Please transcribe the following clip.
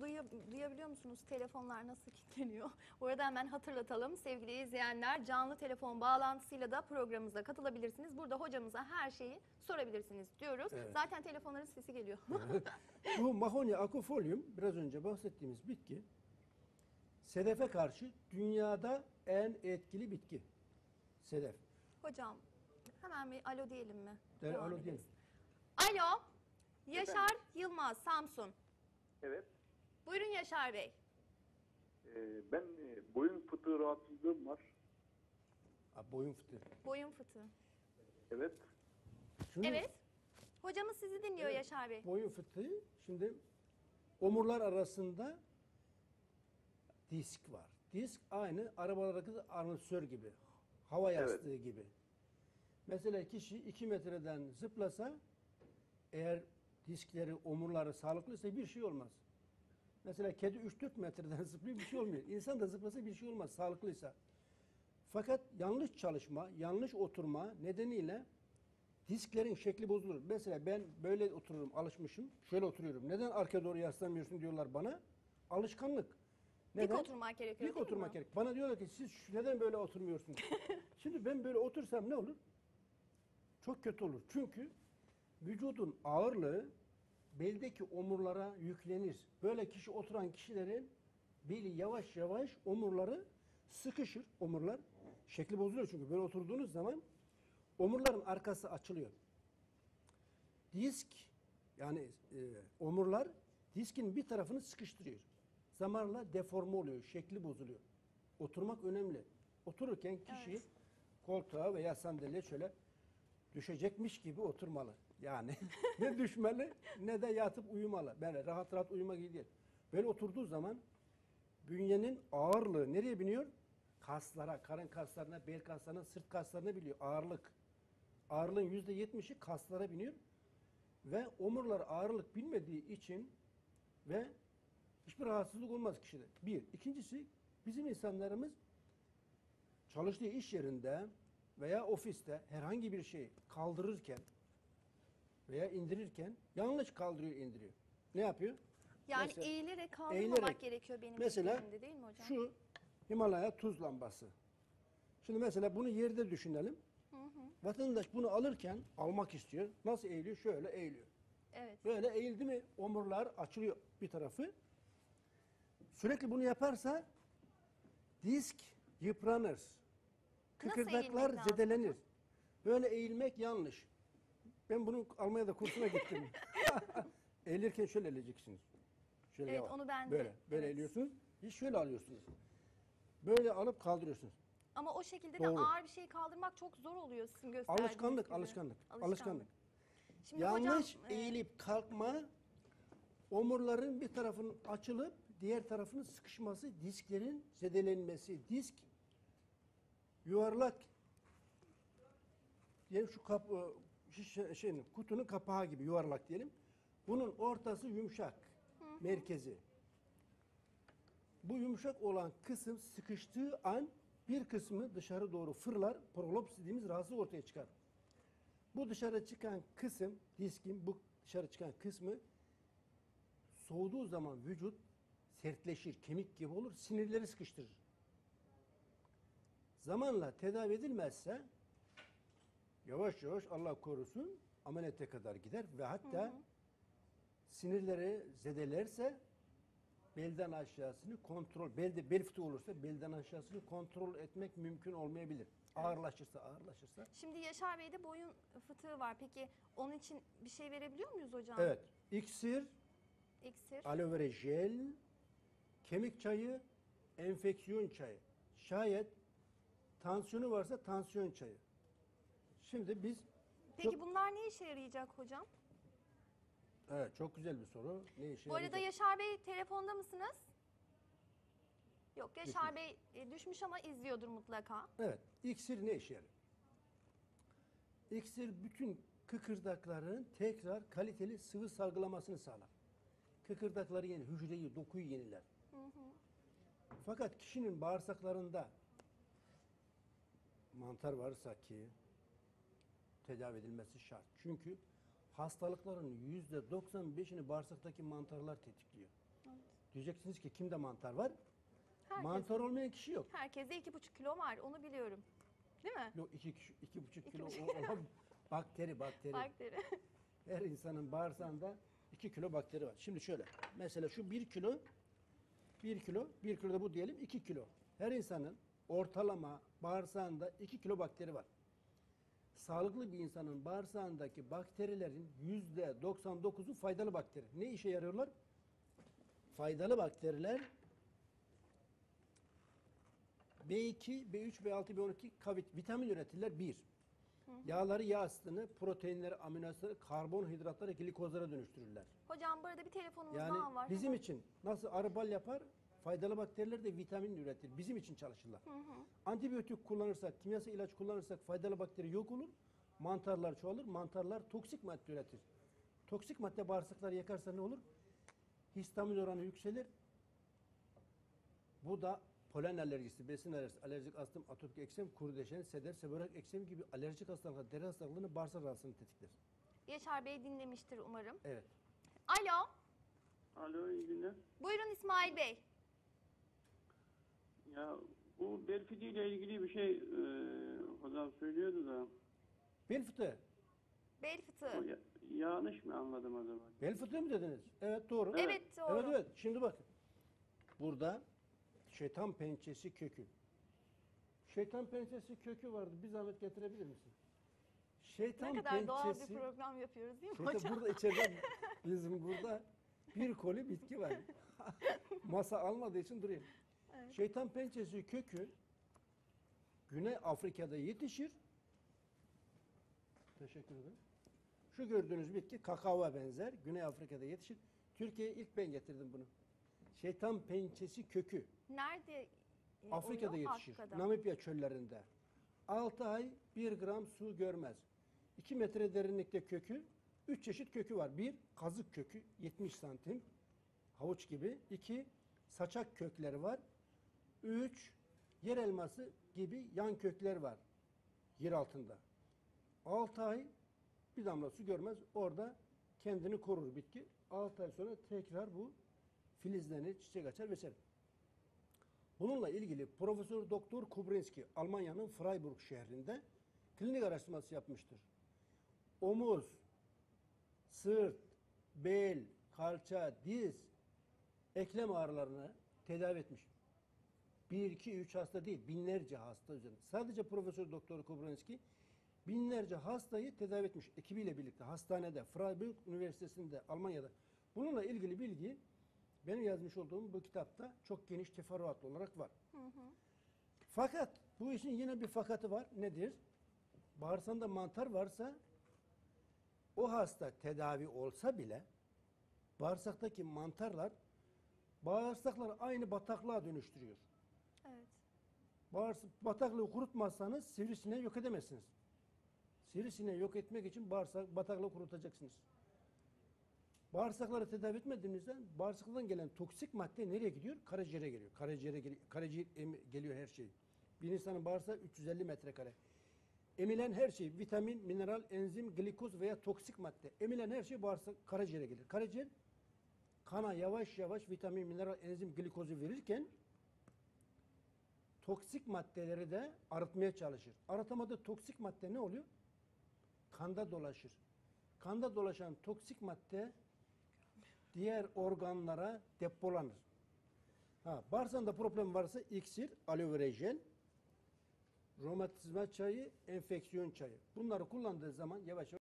duya- duyabiliyor musunuz? Telefonlar nasıl kilitleniyor? Bu arada hemen hatırlatalım sevgili izleyenler. Canlı telefon bağlantısıyla da programımıza katılabilirsiniz. Burada hocamıza her şeyi sorabilirsiniz diyoruz. Evet. Zaten telefonların sesi geliyor. Bu Mahonia aquifolium biraz önce bahsettiğimiz bitki sedefe karşı dünyada en etkili bitki. Sedef. Hocam hemen bir alo diyelim mi? De, Devam alo diyelim. Alo. Yaşar Yılmaz Samsun. Evet. Buyurun Yaşar Bey. Ee, ben e, boyun fıtığı rahatsızlığım var. Ha, boyun fıtığı. Boyun fıtığı. Evet. Şimdi Evet. Hocamız sizi dinliyor Yaşar Bey. Boyun fıtığı şimdi omurlar arasında disk var. Disk aynı arabalardaki armatür gibi. Hava yastığı gibi. Mesela kişi 2 metreden zıplasa eğer diskleri, omurları sağlıklıysa bir şey olmaz. Mesela kedi 3-4 metreden zıplıyor bir şey olmuyor. İnsan da zıplasa bir şey olmaz sağlıklıysa. Fakat yanlış çalışma, yanlış oturma nedeniyle disklerin şekli bozulur. Mesela ben böyle otururum, alışmışım. Şöyle oturuyorum. Neden arkaya doğru yaslanmıyorsun diyorlar bana. Alışkanlık. Dik oturmak gerekiyor Dik değil oturmak mi? gerek. Bana diyorlar ki siz şu- neden böyle oturmuyorsunuz? Şimdi ben böyle otursam ne olur? Çok kötü olur. Çünkü vücudun ağırlığı beldeki omurlara yüklenir. Böyle kişi oturan kişilerin beli yavaş yavaş omurları sıkışır. Omurlar şekli bozuluyor çünkü böyle oturduğunuz zaman omurların arkası açılıyor. Disk yani e, omurlar diskin bir tarafını sıkıştırıyor. Zamanla deforme oluyor, şekli bozuluyor. Oturmak önemli. Otururken kişi Evet. koltuğa veya sandalye şöyle düşecekmiş gibi oturmalı. Yani ne düşmeli ne de yatıp uyumalı. Böyle rahat rahat uyumak iyi değil. Böyle oturduğu zaman bünyenin ağırlığı nereye biniyor? Kaslara, karın kaslarına, bel kaslarına, sırt kaslarına biliyor. Ağırlık. Ağırlığın yüzde yetmişi kaslara biniyor. Ve omurlar ağırlık bilmediği için ve hiçbir rahatsızlık olmaz kişide. Bir. İkincisi bizim insanlarımız çalıştığı iş yerinde veya ofiste herhangi bir şey kaldırırken veya indirirken yanlış kaldırıyor indiriyor. Ne yapıyor? Yani Mesela- eğilerek kaldırmamak eğilerek. gerekiyor benim Mesela fikrimde değil mi hocam? şu Himalaya tuz lambası. Şimdi mesela bunu yerde düşünelim. Vatandaş bunu alırken almak istiyor. Nasıl eğiliyor? Şöyle eğiliyor. Evet. Böyle eğildi mi omurlar açılıyor bir tarafı. Sürekli bunu yaparsa disk yıpranır. Kıkırdaklar zedelenir. Böyle eğilmek yanlış. Ben bunu Almanya'da kursuna gittim. Eğilirken şöyle eğileceksiniz. Şöyle Evet, yavaş. onu ben de- Böyle, böyle evet. eğiliyorsunuz. Hiç şöyle alıyorsunuz. Böyle alıp kaldırıyorsunuz. Ama o şekilde Doğru. de ağır bir şey kaldırmak çok zor oluyor sizin gösterdiğiniz Alışkanlık, gibi. alışkanlık, alışkanlık. Şimdi Yanlış hocam, e, eğilip kalkma, omurların bir tarafının açılıp diğer tarafının sıkışması, disklerin zedelenmesi. Disk yuvarlak diyelim şu kap, e, şişe, kutunun kapağı gibi yuvarlak diyelim. Bunun ortası yumuşak, merkezi. Bu yumuşak olan kısım sıkıştığı an bir kısmı dışarı doğru fırlar, prolaps dediğimiz rahatsızlık ortaya çıkar. Bu dışarı çıkan kısım, diskin bu dışarı çıkan kısmı soğuduğu zaman vücut sertleşir, kemik gibi olur, sinirleri sıkıştırır. Zamanla tedavi edilmezse yavaş yavaş Allah korusun ameliyata kadar gider ve hatta sinirleri zedelerse belden aşağısını kontrol, belde bel fıtığı olursa belden aşağısını kontrol etmek mümkün olmayabilir. Ağırlaşırsa ağırlaşırsa. Şimdi Yaşar Bey'de boyun fıtığı var. Peki onun için bir şey verebiliyor muyuz hocam? Evet. İksir, İksir. aloe vera jel, kemik çayı, enfeksiyon çayı. Şayet tansiyonu varsa tansiyon çayı. Şimdi biz Peki çok, bunlar ne işe yarayacak hocam? evet çok güzel bir soru. Ne işe Bu arada yarayacak? Yaşar Bey telefonda mısınız? Yok Yaşar Bey e, düşmüş ama izliyordur mutlaka. Evet. İksir ne işe yarıyor? İksir bütün kıkırdakların tekrar kaliteli sıvı salgılamasını sağlar. Kıkırdakları yeni, hücreyi, dokuyu yeniler. Fakat kişinin bağırsaklarında mantar varsa ki tedavi edilmesi şart. Çünkü hastalıkların yüzde 95'ini bağırsaktaki mantarlar tetikliyor. Diyeceksiniz ki kimde mantar var? Herkes, Mantar olmayan kişi yok. herkeste iki buçuk kilo var onu biliyorum. Değil mi? Yok iki, kişi- iki buçuk İki kilo buçuk. olan bakteri bakteri. Bakteri. Her insanın bağırsağında 2 kilo bakteri var. Şimdi şöyle. Mesela şu 1 kilo 1 kilo 1 kilo da bu diyelim 2 kilo. Her insanın ortalama bağırsağında 2 kilo bakteri var. Sağlıklı bir insanın bağırsağındaki bakterilerin %99'u faydalı bakteri. Ne işe yarıyorlar? Faydalı bakteriler B2, B3, B6, B12 kavit vitamin üretirler. Bir. Yağları yağ asitini, proteinleri, amino asitleri, karbonhidratları, glikozlara dönüştürürler. Hocam bu arada bir telefonumuz Yani daha var. bizim için nasıl arı bal yapar, faydalı bakteriler de vitamin üretir. Bizim için çalışırlar. Antibiyotik kullanırsak, kimyasal ilaç kullanırsak faydalı bakteri yok olur. Mantarlar çoğalır. Mantarlar toksik madde üretir. Toksik madde bağırsakları yakarsa ne olur? Histamin oranı yükselir. Bu da polen alerjisi, besin alerjisi, alerjik astım, atopik eksem, kurdeşen, seder, seborreik eksem gibi alerjik hastalıklar, deri hastalıklarını bağırsak rahatsızlığını tetikler. Yaşar Bey dinlemiştir umarım. Evet. Alo. Alo iyi günler. Buyurun İsmail Bey. Ya bu bel fıtığı ilgili bir şey e, hocam söylüyordu da Bel fıtığı. Bel o fıtığı. ya- yanlış mı anladım acaba? Bel fıtığı mı dediniz? Evet doğru. Evet, doğru. Evet evet. Şimdi bakın. Burada şeytan pençesi kökü. Şeytan pençesi kökü vardı. Bir zahmet getirebilir misin? Şeytan Ne kadar doğal bir pençesi. program yapıyoruz değil mi Şeytan hocam? burada içeride bizim burada bir koli bitki var. Masa almadığı için duruyor. Evet. Şeytan pençesi kökü Güney Afrika'da yetişir. Teşekkür ederim. Şu gördüğünüz bitki kakava benzer. Güney Afrika'da yetişir. Türkiye'ye ilk ben getirdim bunu. Şeytan pençesi kökü. Nerede e, Afrika'da oluyor? yetişir. Afrika'da. Namibya çöllerinde. 6 ay 1 gram su görmez. 2 metre derinlikte kökü. 3 çeşit kökü var. Bir kazık kökü 70 santim. Havuç gibi. 2 saçak kökleri var. 3 yer elması gibi yan kökler var. Yer altında. 6 ay bir damla su görmez. Orada kendini korur bitki. 6 ay sonra tekrar bu filizlenir, çiçek açar vesaire. Bununla ilgili Profesör Doktor Kubrinski Almanya'nın Freiburg şehrinde klinik araştırması yapmıştır. Omuz, sırt, bel, kalça, diz, eklem ağrılarını tedavi etmiş. 1, 2, 3 hasta değil, binlerce hasta üzerinde. Sadece Profesör Doktor Kubrinski binlerce hastayı tedavi etmiş ekibiyle birlikte hastanede, Freiburg Üniversitesi'nde, Almanya'da. Bununla ilgili bilgi benim yazmış olduğum bu kitapta çok geniş teferruatlı olarak var. Fakat bu işin yine bir fakatı var. Nedir? Bağırsağında mantar varsa o hasta tedavi olsa bile bağırsaktaki mantarlar bağırsakları aynı bataklığa dönüştürüyor. Bataklığı kurutmazsanız sivrisineği yok edemezsiniz. Sivrisineği yok etmek için bağırsak, bataklığı kurutacaksınız. Bağırsakları tedavi etmediğinizde bağırsaktan gelen toksik madde nereye gidiyor? Karaciğere geliyor. Karaciğere geliyor. Karaciğer geliyor her şey. Bir insanın bağırsağı 350 metrekare. Emilen her şey, vitamin, mineral, enzim, glikoz veya toksik madde. Emilen her şey bağırsak, karaciğere gelir. Karaciğer kana yavaş yavaş vitamin, mineral, enzim, glikozu verirken toksik maddeleri de arıtmaya çalışır. Arıtamadığı toksik madde ne oluyor? Kanda dolaşır. Kanda dolaşan toksik madde diğer organlara depolanır. Ha, bağırsağında problem varsa iksir, aloe vera jel, romatizma çayı, enfeksiyon çayı. Bunları kullandığı zaman yavaş yavaş